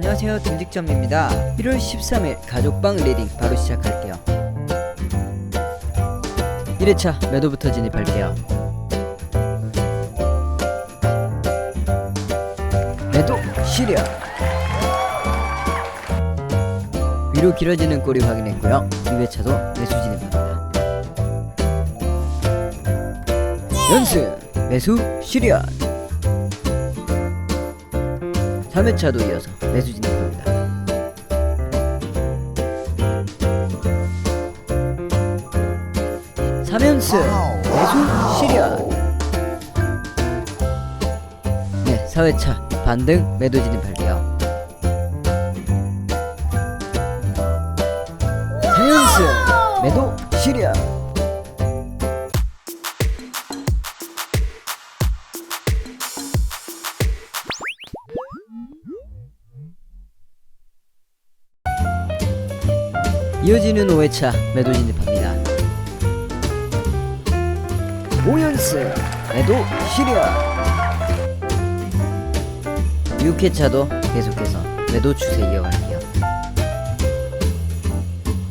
안녕하세요. 김직점입니다. 1월 13일 가족방 리딩 바로 시작할게요. 1회차 매도부터 진입할게요. 매도 시련 위로 길어지는 꼴이 확인했고요. 2회차도 매수 진입합니다. 연승 매수 시련 3회차도 이어서 매수 진입합니다. 삼연승 매수 시련 네, 4회차 반등 매도 진입할게요. 4연승 매도 시련 이어지는 5회차 매도 진입합니다. 5연승 매도 시련 6회차도 계속해서 매도 추세 이어갈게요.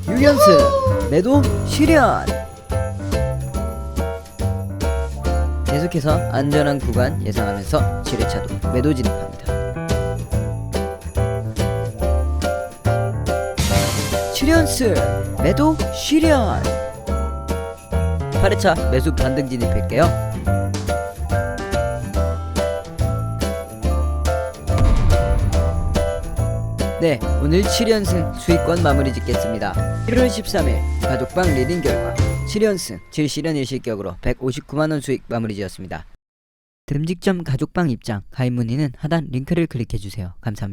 6연승 매도 시련 계속해서 안전한 구간 예상하면서 7회차도 매도 진입합니다. 7연승 매도 시련. 8회차 매수 반등 진입할게요. 네 오늘 7연승 수익권 마무리 짓겠습니다. 1월 13일 가족방 리딩 결과. 7연승 7실현 1실격으로 159만원 수익 마무리 지었습니다. 듬직점 가족방 입장 가입 문의는 하단 링크를 클릭해주세요. 감사합니다